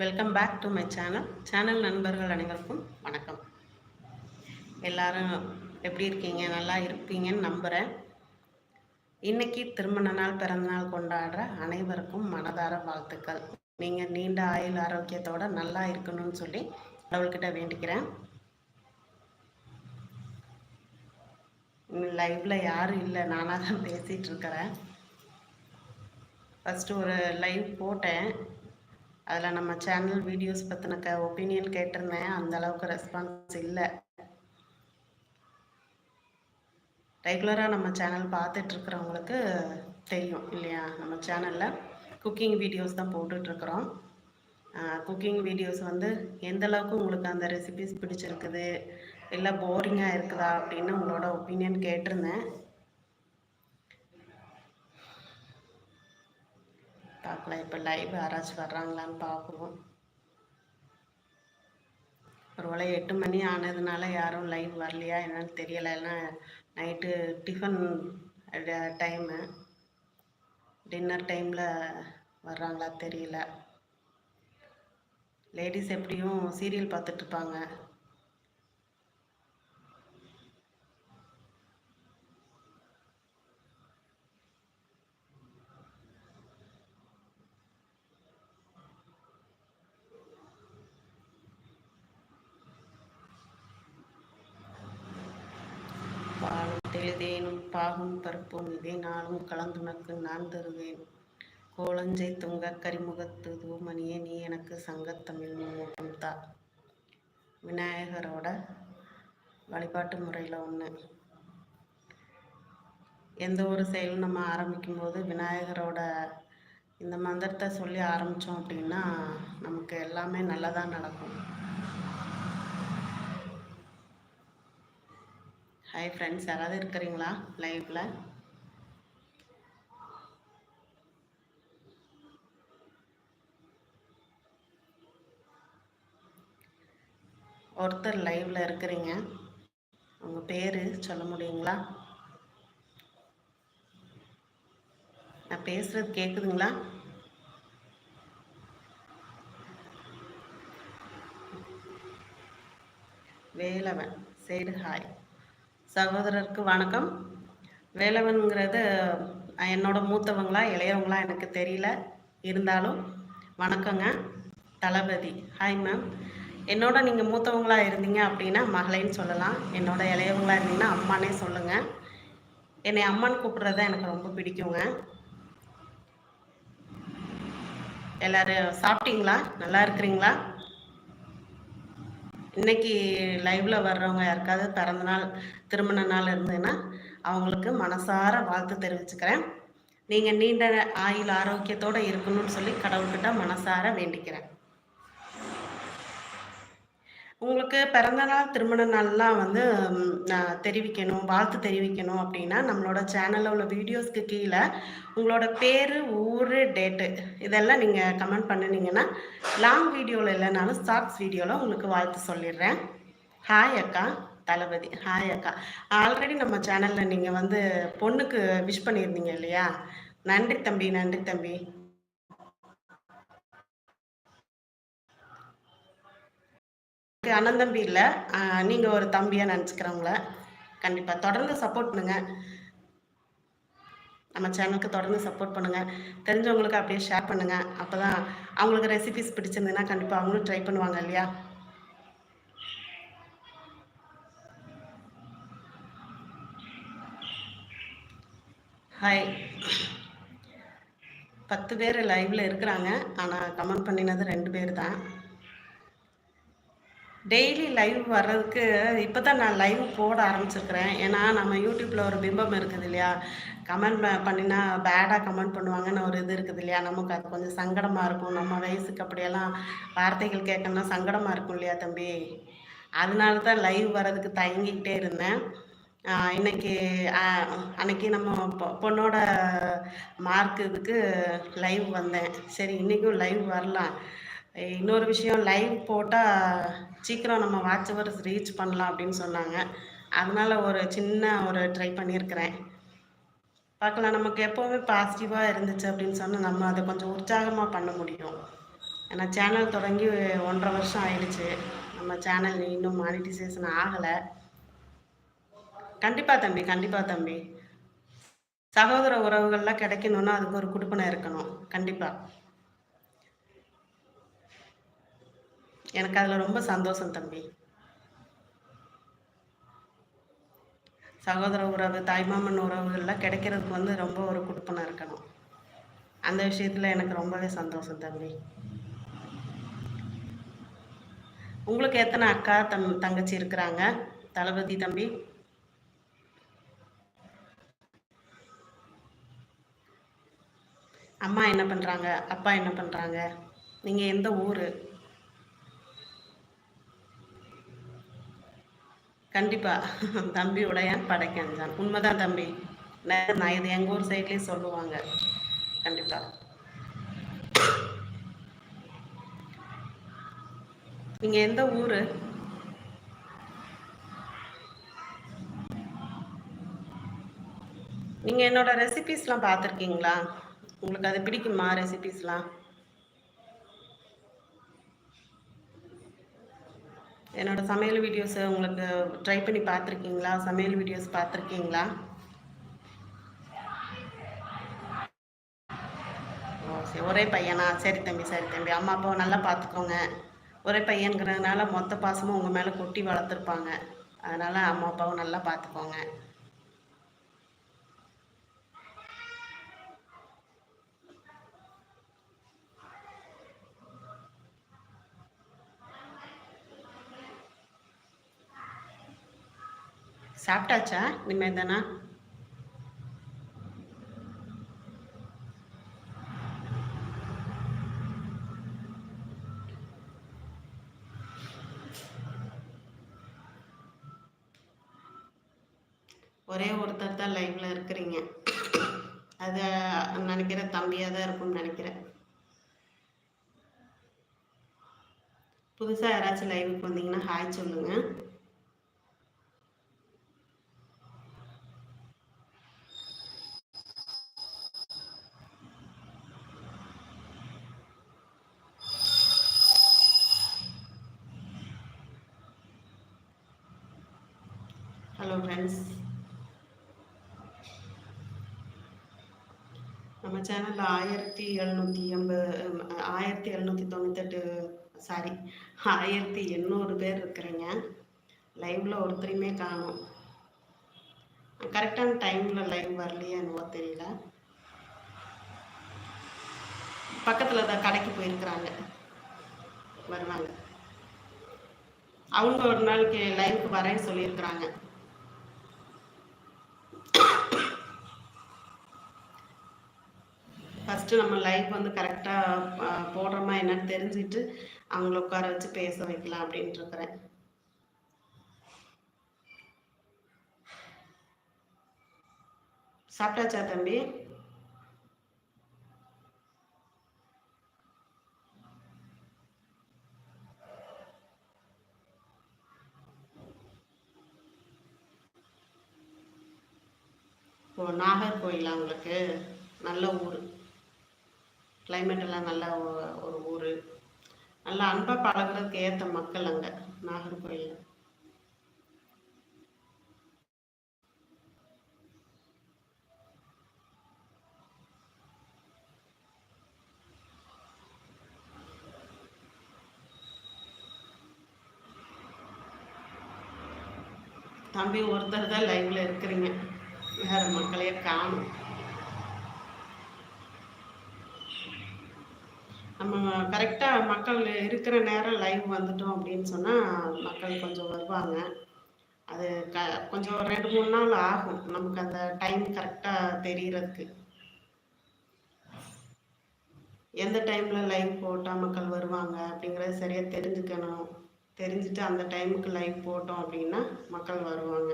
Welcome back to my channel channel நண்பர்கள் அனைவருக்கும் வணக்கம். எல்லாரும் எப்படி இருக்கீங்க? நல்லா இருப்பீங்கன்னு நம்புகிறேன் இன்னைக்கு திருமண நாள் பிறந்த நாள் கொண்டாடுற அனைவருக்கும் மனதார வாழ்த்துக்கள். நீங்கள் நீண்ட ஆயுள் ஆரோக்கியத்தோட நல்லா இருக்கணும்னு சொல்லி கடவுள்கிட்ட வேண்டிக்கிறேன். லைவில் யாரும் இல்லை. நானாக தான் பேசிகிட்டு இருக்கிறேன். ஃபஸ்ட்டு ஒரு லைவ் போட்டேன். அதில் நம்ம சேனல் வீடியோஸ் பற்றின க ஒப்பீனியன் கேட்டிருந்தேன். அந்த அளவுக்கு ரெஸ்பான்ஸ் இல்லை. ரெகுலராக நம்ம சேனல் பார்த்துட்ருக்குறவங்களுக்கு தெரியும் இல்லையா? நம்ம சேனலில் குக்கிங் வீடியோஸ் தான் போட்டுட்ருக்குறோம் குக்கிங் வீடியோஸ் வந்து எந்த அளவுக்கு உங்களுக்கு அந்த ரெசிபிஸ் பிடிச்சிருக்குது? இல்லை போரிங்காக இருக்குதா? அப்படின்னு உங்களோட ஒப்பீனியன் கேட்டிருந்தேன். பார்க்கலாம். இப்போ லைவ் யாராச்சும் வர்றாங்களான்னு பார்க்குறோம் ஒருவேளை எட்டு மணி ஆனதுனால யாரும் லைவ் வரலையா என்னன்னு தெரியலை. ஏன்னா நைட்டு டிஃபன் டைமு டின்னர் டைமில் வர்றாங்களா தெரியல. லேடிஸ் எப்படியும் சீரியல் பார்த்துட்ருப்பாங்க பாகும் பருப்பும் இதே நாளும் கலந்துனக்கு நான் தருவேன். கோலஞ்சை துங்க கரிமுகத்து தூமணியே நீ எனக்கு சங்கத்தமிழ் மும்மூட்டம் தா. விநாயகரோட வழிபாட்டு முறையில் ஒன்று எந்த ஒரு செயலும் நம்ம ஆரம்பிக்கும்போது விநாயகரோட இந்த மந்திரத்தை சொல்லி ஆரம்பித்தோம் அப்படின்னா நமக்கு எல்லாமே நல்லதாக நடக்கும். ஹாய் ஃப்ரெண்ட்ஸ் யாராவது இருக்கிறீங்களா? லைவில் ஒருத்தர் லைவில் இருக்கிறீங்க. உங்கள் பேர் சொல்ல முடியுங்களா? நான் பேசுகிறது கேட்குதுங்களா வேலவன் சைடு ஹாய் சகோதரருக்கு வணக்கம். வேலவன்கிறது என்னோட மூத்தவங்களா இளையவங்களா எனக்கு தெரியல. இருந்தாலும் வணக்கங்க. தளபதி. ஹாய் மேம் என்னோட நீங்கள் மூத்தவங்களா இருந்தீங்க அப்படின்னா மகளைன்னு சொல்லலாம். என்னோட இளையவங்களா இருந்தீங்கன்னா அம்மானே சொல்லுங்கள் என்னை அம்மான்னு கூப்பிட்றது எனக்கு ரொம்ப பிடிக்குங்க. எல்லாரும் சாப்பிட்டீங்களா? நல்லா இருக்கிறீங்களா? இன்னைக்கு லைவ்ல வர்றவங்க யாருக்காவது பிறந்த நாள் திருமண நாள் இருந்ததுன்னா அவங்களுக்கு மனசார வாழ்த்து தெரிவிச்சுக்கிறேன். நீங்க நீண்ட ஆயுள் ஆரோக்கியத்தோட இருக்கணும்னு சொல்லி கடவுள்கிட்ட மனசார வேண்டிக்கிறேன். உங்களுக்கு பிறந்த நாள் திருமண நாள்லாம் வந்து நான் தெரிவிக்கணும் வாழ்த்து தெரிவிக்கணும் அப்படின்னா நம்மளோட சேனலில் உள்ள வீடியோஸ்க்கு கீழே உங்களோட பேர் ஊர் டேட்டு இதெல்லாம் நீங்கள் கமெண்ட் பண்ணினீங்கன்னா லாங் வீடியோவில் இல்லைனாலும் ஷார்ட்ஸ் வீடியோவில் உங்களுக்கு வாழ்த்து சொல்லிடுறேன். ஹாய் அக்கா தளபதி. ஹாய் அக்கா. ஆல்ரெடி நம்ம சேனலில் நீங்கள் வந்து பொண்ணுக்கு விஷ் பண்ணியிருந்தீங்க இல்லையா? நன்றி தம்பி நன்றி தம்பி. அண்ணன் தம்பி இல்லை. நீங்கள் ஒரு தம்பியாக நினச்சிக்கிறவங்கள கண்டிப்பாக தொடர்ந்து சப்போர்ட் பண்ணுங்கள் நம்ம சேனலுக்கு தொடர்ந்து சப்போர்ட் பண்ணுங்கள் தெரிஞ்சவங்களுக்கு அப்படியே ஷேர் பண்ணுங்கள் அப்போ தான் அவங்களுக்கு ரெசிபிஸ் பிடிச்சிருந்ததுன்னா கண்டிப்பாக அவங்களும் ட்ரை பண்ணுவாங்க இல்லையா? ஹாய் பத்து பேர் லைவில் இருக்கிறாங்க. ஆனால் கமெண்ட் பண்ணினது ரெண்டு பேர் தான். டெய்லி லைவ் வர்றதுக்கு இப்போ தான் நான் லைவ் போட ஆரம்பிச்சிருக்கிறேன். ஏன்னா நம்ம யூடியூப்பில் ஒரு பிம்பம் இருக்குது இல்லையா? கமெண்ட் பண்ணினா பேடாக கமெண்ட் பண்ணுவாங்கன்னு ஒரு இது இருக்குது இல்லையா? நமக்கு அது கொஞ்சம் சங்கடமாக இருக்கும். நம்ம வயசுக்கு அப்படியெல்லாம் வார்த்தைகள் கேட்கணும்னா சங்கடமாக இருக்கும் இல்லையா தம்பி? அதனால தான் லைவ் வர்றதுக்கு தயங்கிக்கிட்டே இருந்தேன். இன்னைக்கு அன்னைக்கு நம்ம பொ- பொண்ணோட மார்க் இதுக்கு லைவ் வந்தேன். சரி இன்றைக்கும் லைவ் வரலாம். இன்னொரு விஷயம் லைவ் போட்டால் சீக்கிரம் நம்ம வாட்ச் ரீச் பண்ணலாம் அப்படின்னு சொன்னாங்க. அதனால ஒரு சின்ன ஒரு ட்ரை பண்ணியிருக்கிறேன். பார்க்கலாம் நமக்கு எப்போவுமே பாசிட்டிவாக இருந்துச்சு அப்படின்னு சொன்னால் நம்ம அதை கொஞ்சம் உற்சாகமாக பண்ண முடியும். ஏன்னா சேனல் தொடங்கி ஒன்றரை வருஷம் ஆயிடுச்சு. நம்ம சேனல் இன்னும் மானிட்டிசேஷன் ஆகலை. கண்டிப்பாக தம்பி கண்டிப்பாக தம்பி. சகோதர உறவுகள்லாம் கிடைக்கணும்னா அதுக்கு ஒரு குடுப்பனை இருக்கணும். கண்டிப்பாக எனக்கு அதில் ரொம்ப சந்தோஷம் தம்பி. சகோதர உறவு தாய்மாமன் உறவுகள்லாம் கிடைக்கிறதுக்கு வந்து ரொம்ப ஒரு குடுப்பனாக இருக்கணும். அந்த விஷயத்தில் எனக்கு ரொம்பவே சந்தோஷம் தம்பி. உங்களுக்கு எத்தனை அக்கா தம் தங்கச்சி இருக்கிறாங்க? தளபதி தம்பி. அம்மா என்ன பண்ணுறாங்க அப்பா என்ன பண்ணுறாங்க நீங்கள் எந்த ஊர்? கண்டிப்பாக தம்பி உடையான் படைக்கஞ்சான் உண்மைதான் தம்பி. நான் இது எங்கள் ஊர் சைட்லேயும் சொல்லுவாங்க. கண்டிப்பாக நீங்கள் எந்த ஊர்? நீங்கள் என்னோட ரெசிபீஸ்லாம் பார்த்துருக்கீங்களா? உங்களுக்கு அது பிடிக்குமா ரெசிபீஸ்லாம் என்னோட சமையல் வீடியோஸை உங்களுக்கு ட்ரை பண்ணி பார்த்துருக்கீங்களா? சமையல் வீடியோஸ் பார்த்துருக்கீங்களா? ஓ சரி ஒரே பையனா? சரி தம்பி சரி தம்பி. அம்மா அப்பாவை நல்லா பார்த்துக்கோங்க. ஒரே பையனுங்கிறதுனால மொத்த பாசமும் உங்கள் மேலே கொட்டி வளர்த்துருப்பாங்க. அதனால் அம்மா அப்பாவும் நல்லா பார்த்துக்கோங்க. சாப்பிட்டாச்சா? இனிமேல் தானா? ஒரே ஒருத்தர் தான் லைவ்ல இருக்கிறீங்க. அது நினைக்கிறேன் தம்பியாக தான் இருக்கும்னு நினைக்கிறேன். புதுசாக யாராச்சும் லைவுக்கு வந்தீங்கன்னா ஹாய் சொல்லுங்கள் ஹலோ ஃப்ரெண்ட்ஸ் நம்ம சேனலில் ஆயிரத்தி எழுநூற்றி எண்பது ஆயிரத்தி எழுநூற்றி தொண்ணூத்தெட்டு சாரி ஆயிரத்தி எண்ணூறு பேர் இருக்கிறீங்க. லைவில் ஒருத்தரையுமே காணும். கரெக்டான டைமில் லைவ் வரலையே என்னவோ தெரியல. பக்கத்தில் தான் கடைக்கு போயிருக்கிறாங்க. வருவாங்க. அவங்க ஒரு நாளைக்கு லைவுக்கு வரேன்னு சொல்லியிருக்கிறாங்க. ஃபஸ்ட்டு நம்ம லைஃப் வந்து கரெக்டாக போடுறோமா என்னன்னு தெரிஞ்சுட்டு அவங்கள உட்கார வச்சு பேச வைக்கலாம் அப்படின்ட்டு இருக்கிறேன். சாப்பிட்டாச்சா தம்பி? ஓ நாகர்கோயிலா உங்களுக்கு? நல்ல ஊர். கிளைமேட் எல்லாம் நல்ல ஒரு ஊர். நல்லா அன்பாக பழகிறதுக்கு ஏற்ற மக்கள் அங்கே நாகர்கோயிலில் தம்பி ஒருத்தர் தான் லைவ்ல இருக்கிறீங்க. வேற மக்களையே காணும். நம்ம கரெக்டாக மக்கள் இருக்கிற நேரம் லைவ் வந்துட்டோம் அப்படின்னு சொன்னால் மக்கள் கொஞ்சம் வருவாங்க. அது க கொஞ்சம் ரெண்டு மூணு நாள் ஆகும். நமக்கு அந்த டைம் கரெக்டாக தெரிகிறதுக்கு எந்த டைமில் லைவ் போட்டால் மக்கள் வருவாங்க அப்படிங்கிறத சரியாக தெரிஞ்சுக்கணும். தெரிஞ்சுட்டு அந்த டைமுக்கு லைவ் போட்டோம் அப்படின்னா மக்கள் வருவாங்க.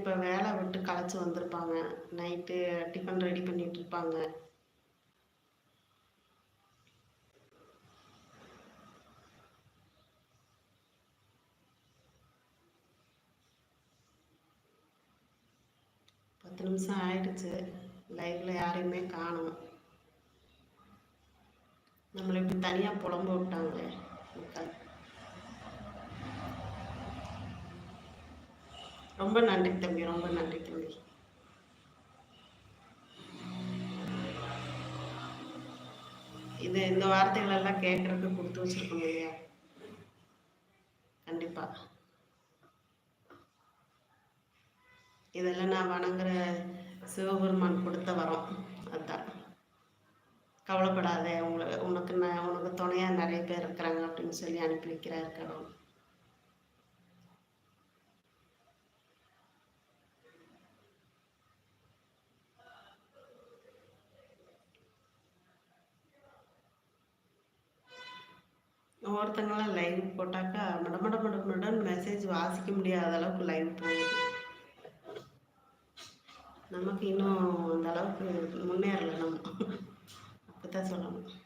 இப்போ வேலை விட்டு களைச்சி வந்திருப்பாங்க. நைட்டு டிஃபன் ரெடி பண்ணிட்டு இருப்பாங்க. பத்து நிமிஷம் ஆயிடுச்சு. லைவ்ல யாரையுமே காணும். நம்மளை இப்படி தனியாக புலம்பு விட்டாங்க ரொம்ப நன்றி தம்பி ரொம்ப நன்றி தம்பி. இது இந்த வார்த்தைகள் எல்லாம் கேட்கறதுக்கு கொடுத்து வச்சிருக்கோம் இல்லையா? கண்டிப்பா. இதெல்லாம் நான் வணங்குற சிவபெருமான் கொடுத்த வரோம். அதுதான் கவலைப்படாத உங்களை உனக்கு நான் உனக்கு துணையாக நிறைய பேர் இருக்கிறாங்க அப்படின்னு சொல்லி அனுப்பி வைக்கிறார் கடவுள். ஒவ்வொருத்தங்களாம் லைவ் போட்டாக்கா மடமட மட மெசேஜ் வாசிக்க முடியாத அளவுக்கு லைவ் போகுது. நமக்கு இன்னும் அந்த அளவுக்கு முன்னேறலை நம்ம. அப்படித்தான் சொல்லணும்.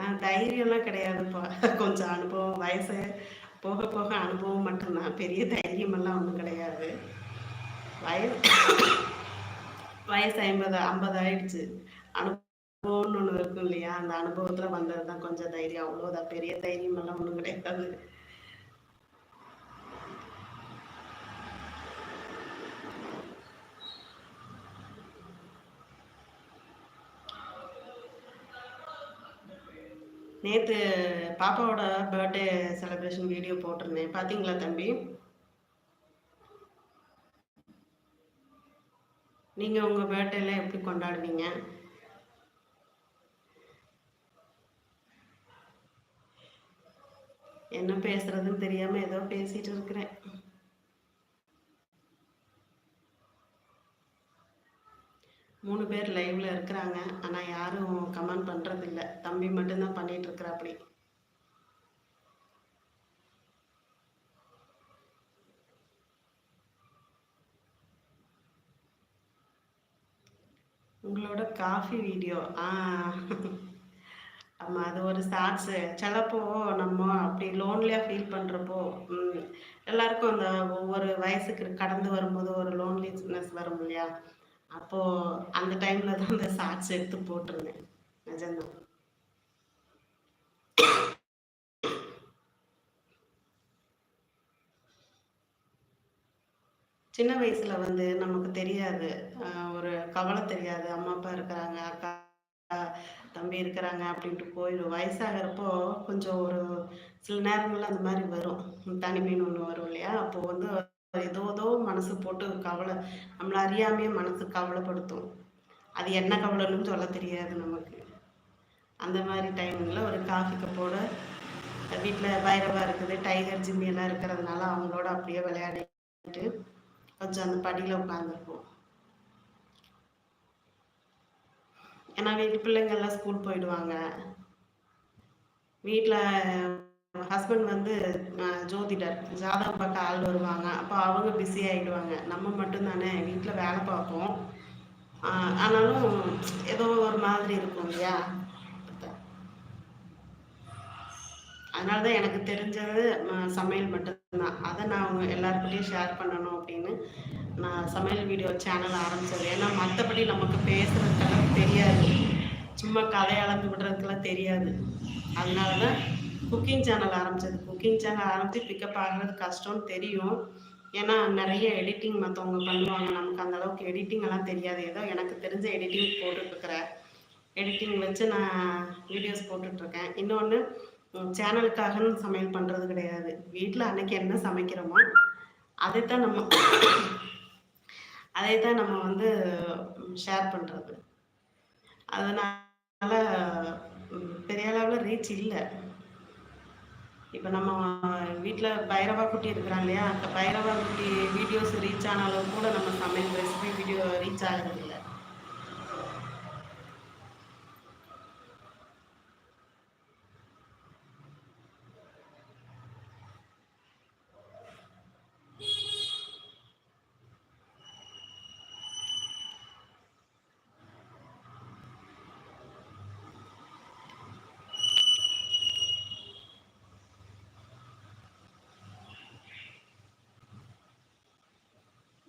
தைரியம்லாம் கிடையாதுப்பா. கொஞ்சம் அனுபவம் வயசு போக போக அனுபவம் மட்டும்தான். பெரிய தைரியமெல்லாம் ஒன்றும் கிடையாது. வயசு வயசு ஐம்பது ஐம்பது ஆயிடுச்சு. அனுபவம்னு ஒன்று இருக்கும் இல்லையா? அந்த அனுபவத்தில் வந்தது தான் கொஞ்சம் தைரியம். அவ்வளோதான் பெரிய தைரியமெல்லாம் ஒன்றும் கிடையாது. நேற்று பாப்பாவோட பர்த்டே செலிப்ரேஷன் வீடியோ போட்டிருந்தேன். பார்த்தீங்களா தம்பி? நீங்கள் உங்கள் பர்த்டேல எப்படி கொண்டாடுவீங்க? என்ன பேசுறதுன்னு தெரியாமல் ஏதோ பேசிகிட்டு இருக்கிறேன். மூணு பேர் லைவ்ல இருக்கிறாங்க. ஆனால் யாரும் கமெண்ட் பண்றது இல்ல தம்பி மட்டும்தான் பண்ணிட்டு இருக்கிறாப்படி உங்களோட காஃபி வீடியோ ஆ. ஆமாம் அது ஒரு ஷார்ட்ஸு சிலப்போ நம்ம அப்படி லோன்லியாக ஃபீல் பண்ணுறப்போ எல்லாருக்கும் அந்த ஒவ்வொரு வயசுக்கு கடந்து வரும்போது ஒரு லோன்லினஸ் வரும் இல்லையா? அப்போ அந்த டைம்ல தான் அந்த ஷார்ட்ஸ் எடுத்து போட்டிருந்தேன். நிஜம்தான். சின்ன வயசுல வந்து நமக்கு தெரியாது. ஒரு கவலை தெரியாது. அம்மா அப்பா இருக்கிறாங்க அக்கா தம்பி இருக்கிறாங்க அப்படின்ட்டு போயிடும். வயசாகிறப்போ கொஞ்சம் ஒரு சில நேரங்கள்ல அந்த மாதிரி வரும். தனிமைன்னு ஒன்று வரும் இல்லையா? அப்போ வந்து ஏதோ ஏதோ மனசு போட்டு கவலை நம்மளை அறியாமையே மனசு கவலைப்படுத்தும். அது என்ன கவலைன்னு சொல்ல தெரியாது நமக்கு. அந்த மாதிரி டைமில் ஒரு காஃபி கப்போட வீட்டில் பைரவா இருக்குது டைகர் ஜிம்மி எல்லாம் இருக்கிறதுனால அவங்களோட அப்படியே விளையாடிட்டு கொஞ்சம் அந்த படியில் உட்காந்துருப்போம் ஏன்னா வீட்டு பிள்ளைங்கள்லாம் ஸ்கூல் போயிடுவாங்க. வீட்டில் ஹஸ்பண்ட் வந்து ஜோதிடர். ஜாதகம் பார்க்க ஆள் வருவாங்க. அப்போ அவங்க பிஸி ஆகிடுவாங்க நம்ம மட்டும்தானே வீட்டில் வேலை பார்ப்போம். ஆனாலும் ஏதோ ஒரு மாதிரி இருக்கும் இல்லையா? அதனால தான் எனக்கு தெரிஞ்சது சமையல் மட்டும்தான். அதை நான் அவங்க எல்லாருக்கிட்டையும் ஷேர் பண்ணணும் அப்படின்னு நான் சமையல் வீடியோ சேனல் ஆரம்பித்தது ஏன்னா மற்றபடி நமக்கு பேசுகிறதுக்கெல்லாம் தெரியாது. சும்மா கதை அளந்து விடுறதுக்கெல்லாம் தெரியாது. அதனால தான் குக்கிங் சேனல் ஆரம்பிச்சது. குக்கிங் சேனல் ஆரம்பித்து பிக்கப் ஆகிறது கஷ்டம்னு தெரியும். ஏன்னா நிறைய எடிட்டிங் மற்றவங்க பண்ணுவாங்க. நமக்கு அந்த அளவுக்கு எடிட்டிங் எல்லாம் தெரியாது. ஏதோ எனக்கு தெரிஞ்ச எடிட்டிங் போட்டுட்ருக்குறேன் எடிட்டிங் வச்சு நான் வீடியோஸ் போட்டுட்ருக்கேன் இன்னொன்று சேனலுக்காகன்னு சமையல் பண்ணுறது கிடையாது. வீட்டில் அன்னைக்கு என்ன சமைக்கிறோமோ அதைத்தான் நம்ம அதை தான் நம்ம வந்து ஷேர் பண்ணுறது அதனால் பெரிய அளவில் ரீச் இல்லை. இப்போ நம்ம வீட்டில் பைரவா குட்டி இருக்கிறாங்க இல்லையா? அந்த பைரவா குட்டி வீடியோஸ் ரீச் ஆனாலும் கூட நம்ம சமையல் ரெசிபி வீடியோ ரீச் ஆகிறது இல்லை.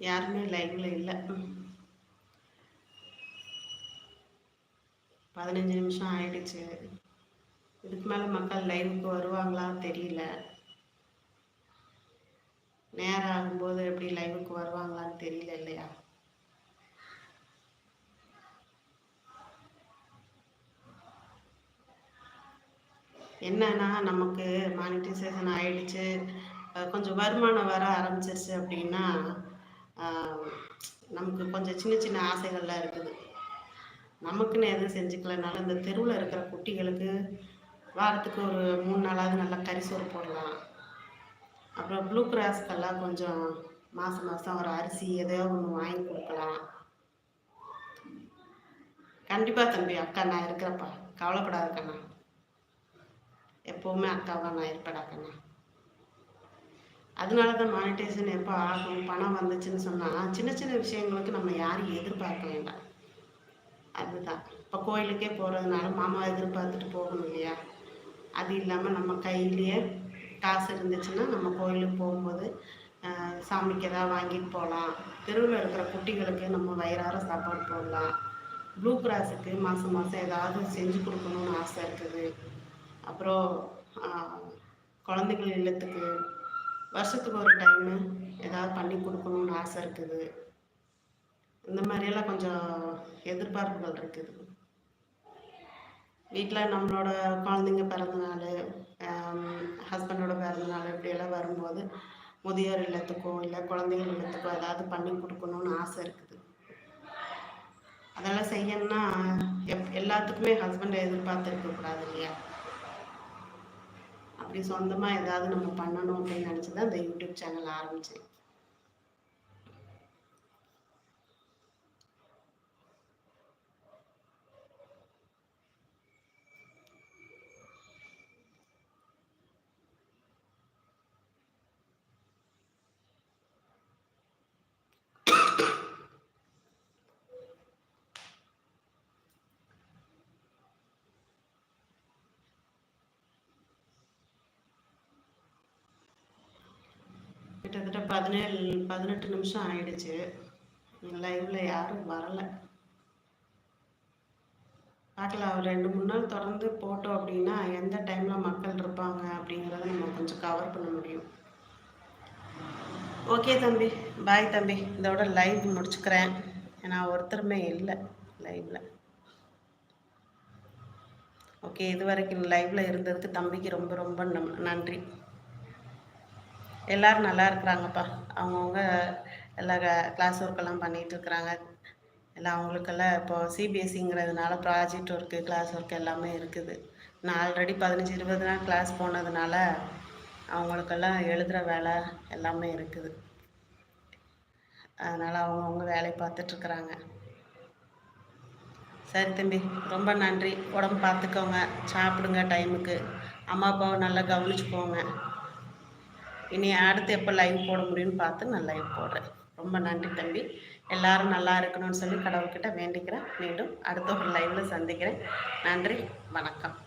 யாருமே லைனில் இல்லை. பதினஞ்சு நிமிஷம் ஆயிடுச்சு. இதுக்கு மேலே மக்கள் லைவுக்கு வருவாங்களான்னு தெரியல. நேரம் ஆகும்போது எப்படி லைவுக்கு வருவாங்களான்னு தெரியல இல்லையா? என்னன்னா நமக்கு மானிட்டைசேஷன் ஆயிடுச்சு. கொஞ்சம் வருமானம் வர ஆரம்பிச்சிருச்சு அப்படின்னா நமக்கு கொஞ்சம் சின்ன சின்ன ஆசைகள்லாம் இருக்குது. நமக்குன்னு எதுவும் செஞ்சுக்கலனாலும் இந்த தெருவில் இருக்கிற குட்டிகளுக்கு வாரத்துக்கு ஒரு மூணு நாளாவது நல்லா கரிசோறு போடலாம். அப்புறம் ப்ளூ கிராஸ்க்கெல்லாம் கொஞ்சம் மாதம் மாதம் ஒரு அரிசி எதையோ ஒன்று வாங்கி கொடுக்கலாம். கண்டிப்பாக தம்பி அக்கா நான் இருக்கிறப்பா. கவலைப்படாத கண்ணா எப்போவுமே அக்காவாக நான் இருப்படா கண்ணா அதனால தான் மானிட்டேஷன் எப்போ ஆகும் பணம் வந்துச்சுன்னு சொன்னால் சின்ன சின்ன விஷயங்களுக்கு நம்ம யாரும் எதிர்பார்க்க வேண்டாம். அதுதான். இப்போ கோயிலுக்கே போகிறதுனால மாமா எதிர்பார்த்துட்டு போகணும் இல்லையா? அது இல்லாமல் நம்ம கையிலேயே காசு இருந்துச்சுன்னா நம்ம கோயிலுக்கு போகும்போது சாமிக்கு எதாவது வாங்கிட்டு போகலாம் தெருவில் இருக்கிற குட்டிகளுக்கு நம்ம வயிறார சாப்பாடு போடலாம். ப்ளூ கிராஸுக்கு மாதம் மாதம் ஏதாவது செஞ்சு கொடுக்கணுன்னு ஆசை இருக்குது. அப்புறம் குழந்தைகள் இல்லத்துக்கு வருஷத்துக்கு ஒரு டைமு ஏதாவது பண்ணி கொடுக்கணுன்னு ஆசை இருக்குது. இந்த மாதிரியெல்லாம் கொஞ்சம் எதிர்பார்ப்புகள் இருக்குது. வீட்டில் நம்மளோட குழந்தைங்க பிறந்தநாள் ஹஸ்பண்டோட பிறந்தநாள் இப்படியெல்லாம் வரும்போது முதியோர் இல்லத்துக்கோ இல்லை குழந்தைகள் இல்லத்துக்கோ ஏதாவது பண்ணி கொடுக்கணுன்னு ஆசை இருக்குது. அதெல்லாம் செய்யணும்னா எப் எல்லாத்துக்குமே ஹஸ்பண்டை எதிர்பார்த்து இருக்கக்கூடாது இல்லையா? அப்படி சொந்தமாக ஏதாவது நம்ம பண்ணணும் அப்படின்னு நினச்சி தான் இந்த யூடியூப் சேனல் ஆரம்பித்தேன் கிட்டத்தட்ட பதினேழு பதினெட்டு நிமிஷம் ஆயிடுச்சு. லைவ்ல யாரும் வரலை. பார்க்கலாம் ஒரு ரெண்டு மூணு நாள் தொடர்ந்து போட்டோம் அப்படின்னா எந்த டைமில் மக்கள் இருப்பாங்க அப்படிங்கிறத நம்ம கொஞ்சம் கவர் பண்ண முடியும். ஓகே தம்பி. பாய் தம்பி. இதோட லைவ் முடிச்சுக்கிறேன். ஏன்னா ஒருத்தருமே இல்லை லைவில் ஓகே இது வரைக்கும் லைவில் இருந்ததுக்கு தம்பிக்கு ரொம்ப ரொம்ப நன்றி. எல்லோரும் நல்லா இருக்கிறாங்கப்பா. அவங்கவுங்க எல்லா கிளாஸ் ஒர்க்கெல்லாம் பண்ணிகிட்டு இருக்கிறாங்க. எல்லாம் அவங்களுக்கெல்லாம் இப்போது சிபிஎஸ்சிங்கிறதுனால ப்ராஜெக்ட் ஒர்க்கு கிளாஸ் ஒர்க் எல்லாமே இருக்குது. நான் ஆல்ரெடி பதினஞ்சு இருபது நாள் கிளாஸ் போனதுனால அவங்களுக்கெல்லாம் எழுதுகிற வேலை எல்லாமே இருக்குது. அதனால் அவங்கவுங்க வேலையை பார்த்துட்ருக்குறாங்க சரி தம்பி ரொம்ப நன்றி. உடம்பு பார்த்துக்கோங்க. சாப்பிடுங்க டைமுக்கு அம்மா அப்பாவை நல்லா கவனிச்சுக்கோங்க. இனி அடுத்து எப்போ லைவ் போட முடியும்னு பார்த்து நான் லைவ் போடுறேன். ரொம்ப நன்றி தம்பி. எல்லாரும் நல்லா இருக்கணும்னு சொல்லி கடவுள்கிட்ட வேண்டிக்கிறேன். மீண்டும் அடுத்த ஒரு லைவில் சந்திக்கிறேன். நன்றி. வணக்கம்.